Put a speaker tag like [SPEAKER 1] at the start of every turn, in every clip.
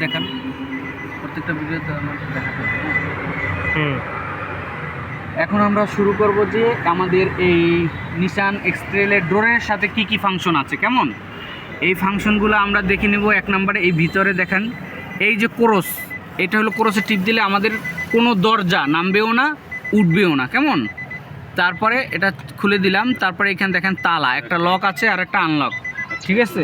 [SPEAKER 1] দেখান। প্রত্যেকটা ভিডিওতে আমার দেখাতে?
[SPEAKER 2] হুম।
[SPEAKER 1] এখন আমরা শুরু করব যে আমাদের এই নিশান এক্সট্রেলের ড্রোনের সাথে কি কি ফাংশন আছে কেমন? এই ফাংশনগুলো আমরা দেখে নেব এক নম্বরে এই ভিতরে দেখেন। এই যে কোরস এটা হলো কোরসে টিপ দিলে আমাদের কোনো দরজা নামবেও না উঠবেও না কেমন? তারপরে এটা খুলে দিলাম তারপরে এখানে দেখেন তালা একটা লক আছে আর একটা আনলক ঠিক আছে?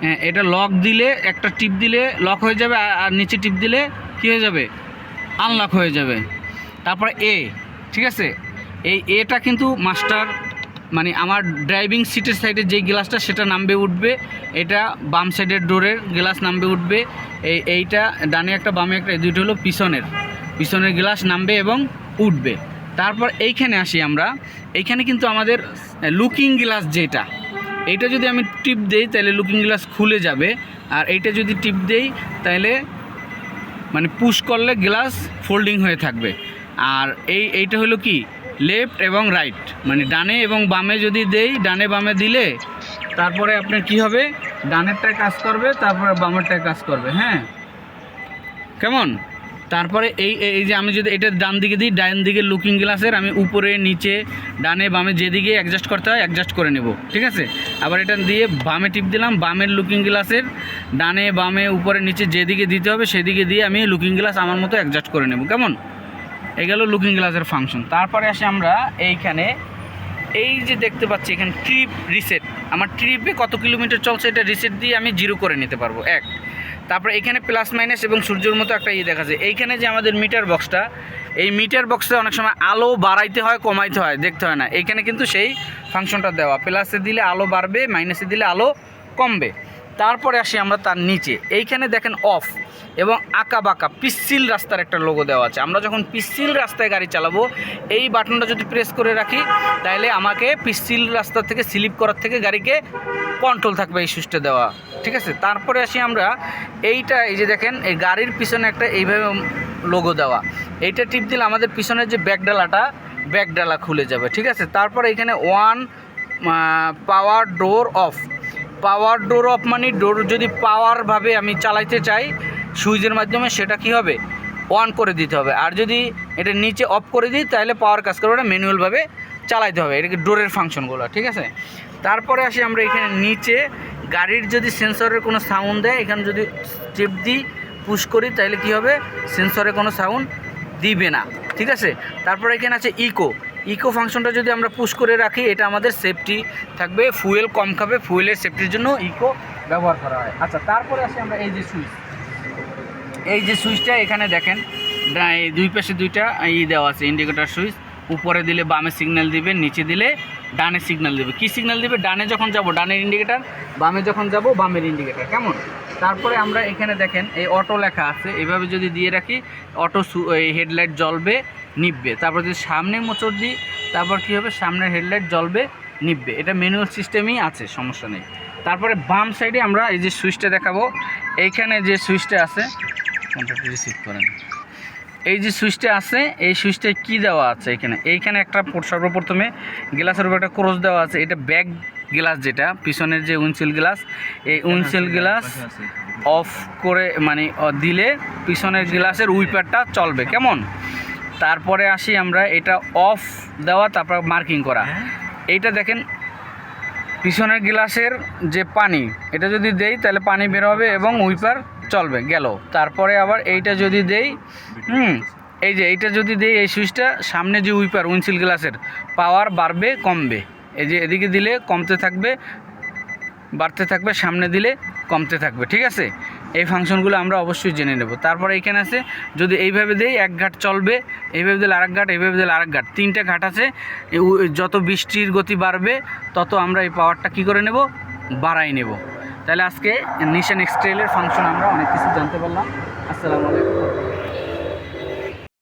[SPEAKER 1] হ্যাঁ এটা লক দিলে, একটা টিপ দিলে লক হয়ে যাবে, আর- নিচে টিপ দিলে কী হয়ে যাবে? আনলক হয়ে যাবে। তারপর এ ঠিক আছে? এই এটা কিন্তু মাস্টার মানে আমার ড্রাইভিং সিটের সাইডে যেই গ্লাসটা সেটা নামবে উঠবে। এটা বাম সাইডের ডোরের গ্লাস নামবে উঠবে। এই এইটা ডানে একটা, বামে একটা দুইটা হলো পিছনের। পিছনের গ্লাস নামবে এবং উঠবে। তারপর এইখানে আসি আমরা। এইখানে কিন্তু আমাদের লুকিং গ্লাস যেটা এইটা যদি আমি টিপ দেই, তাহলে লুকিং গ্লাস খুলে যাবে। আর এইটা যদি টিপ দেই, তাহলে মানে পুশ করলে গ্লাস ফোল্ডিং হয়ে থাকবে। আর এই, এইটা হলো কি? লেফট এবং রাইট মানে ডানে এবং বামে যদি দেই, ডানে বামে দিলে তারপরে আপনার কি হবে? ডানেরটায় কাজ করবে, তারপরে বামেরটায় কাজ করবে হ্যাঁ? কেমন? তারপরে এই এই যে আমি যদি এটা ডান দিকে দিই, ডান দিকে লুকিং গ্লাসের আমি উপরে, নিচে, ডানে, বামে যেদিকে অ্যাডজাস্ট করতে হয় অ্যাডজাস্ট করে নেব, ঠিক আছে? আবার এটা দিয়ে বামে টিপ দিলাম, বামের লুকিং গ্লাসের ডানে, বামে, উপরে, নিচে যেদিকে দিতে হবে, সেদিকে দিয়ে আমি লুকিং গ্লাস আমার মতো অ্যাডজাস্ট করে নেব, কেমন? এই গেল লুকিং গ্লাসের ফাংশন তারপরে আসি আমরা এইখানে, এই যে দেখতে পাচ্ছি এখানে ট্রিপ রিসেট আমার ট্রিপে কত কিলোমিটার চলছে, এটা রিসেট দিয়ে আমি জিরো করে নিতে পারব, এক। তারপরে এখানে প্লাস মাইনাস এবং সূর্যের মতো একটা ইয়ে দেখা যায় এইখানে যে আমাদের মিটার বক্সটা এই মিটার বক্সে অনেক সময় আলো বাড়াইতে হয়, কমাইতে হয়, দেখতে হয় না। এখানে কিন্তু সেই ফাংশনটা দেওয়া। প্লাসে দিলে আলো বাড়বে মাইনাসে দিলে আলো কমবে। তারপরে আসি আমরা তার নিচে। এইখানে দেখেন অফ এবং আঁকা বাঁকা পিচ্ছিল রাস্তার একটা লোগো দেওয়া আছে। আমরা যখন পিচ্ছিল রাস্তায় গাড়ি চালাবো, এই বাটনটা যদি প্রেস করে রাখি তাহলে আমাকে পিসিল রাস্তা থেকে স্লিপ করার থেকে গাড়িকে কন্ট্রোল থাকবে এই সুইচটা দেওয়া। ঠিক আছে? তারপরে আসি আমরা, এইটা এই যে দেখেন, এই গাড়ির পিছনে একটা এইভাবে লোগো দেওয়া। এইটা টিপ দিলে আমাদের পিছনের যে ব্যাকডালাটা ব্যাকডালা খুলে যাবে। ঠিক আছে? তারপর এখানে one power door off power door off মানে ডোর যদি পাওয়ারভাবে আমি চালাইতে চাই, সুইচের মাধ্যমে সেটা কি হবে? অন করে দিতে হবে। আর যদি এটা নিচে অফ করে দিই, তাহলে পাওয়ার কাজ করবে না, ম্যানুয়ালভাবে চালাইতে হবে। এটাকে ডোরের ফাংশনগুলো, ঠিক আছে? তারপরে আসি আমরা এখানে নিচে। গাড়ির যদি সেন্সরের কোনো সাউন্ড দেয়, এখানে যদি চেপ দিই, পুশ করি, তাহলে কি হবে? সেন্সরে কোনো সাউন্ড দিবে না, ঠিক আছে? তারপরে এখানে আছে ইকো। ইকো ফাংশনটা যদি আমরা পুশ করে রাখি, এটা আমাদের সেফটি থাকবে। ফুয়েল কম খাবে ফুয়েলের সেফটির জন্য ইকো ব্যবহার করা হয়। আচ্ছা তারপরে আসি আমরা এই যে সুইচ এই যে সুইচটা এখানে দেখেন এই দুই পাশে দুইটা ই দেওয়া আছে ইন্ডিকেটর সুইচ উপরে দিলে বামে সিগন্যাল দিবে, নিচে দিলে ডানে সিগন্যাল দিবে। কি সিগন্যাল দিবে? ডানে যখন যাব, ডানের ইন্ডিকেটার বামে যখন যাব, বামের ইন্ডিকেটার কেমন? তারপরে আমরা এখানে দেখেন, এই অটো লেখা আছে। এভাবে যদি দিয়ে রাখি অটো হেডলাইট জ্বলবে নিববে তারপর যদি সামনে মোচড় দিই, তারপর কী হবে? সামনের হেডলাইট জ্বলবে নিববে এটা ম্যানুয়াল সিস্টেমই আছে, সমস্যা নেই। তারপরে বাম সাইডে আমরা এই যে সুইচটা দেখাবো। এইখানে যে সুইচটা আছে কন্ট্রাক্ট রিসিভ করেন। এই যে সুইচটা আছে এই সুইচটায় কি দেওয়া আছে এখানে? এইখানে একটা সর্বপ্রথমে গ্লাসের উপর একটা ক্রস দেওয়া আছে। এটা ব্যাক গ্লাস যেটা পিছনের যে উইন্ডশিল্ড গ্লাস এই উইন্ডশিল্ড গ্লাস অফ করে মানে দিলে পিছনের গ্লাসের উইপারটা চলবে। কেমন? তারপরে আসি আমরা এটা অফ দেওয়া তারপর মার্কিং করা। এইটা দেখেন পিছনের গ্লাসের যে পানি, এটা যদি দেই তাহলে পানি বের হবে এবং উইপার চলবে, গেল। তারপরে আবার এইটা যদি দেই, হুম, এই যে এইটা যদি দেই, এই সুইচটা, সামনে যে উইপার, উইন্সিল গ্লাসের, পাওয়ার বাড়বে, কমবে। এই যে এদিকে দিলে কমতে থাকবে, বাড়তে থাকবে, সামনে দিলে কমতে থাকবে, ঠিক আছে? এই ফাংশনগুলো আমরা অবশ্যই জেনে নেব। তারপরে এখানে আছে, যদি এইভাবে দেই এক ঘাট চলবে, এইভাবে দিলে আরেক ঘাট, এইভাবে দিলে আরেক ঘাট। তিনটে ঘাট আছে যত বৃষ্টির গতি বাড়বে, তত আমরা এই পাওয়ারটা কি করে নেব? বাড়াই নেব। তাহলে আজকে নিশান এক্সট্রেলের ফাংশন আমরা অনেক কিছু জানতে পারলাম। আসসালামু আলাইকুম।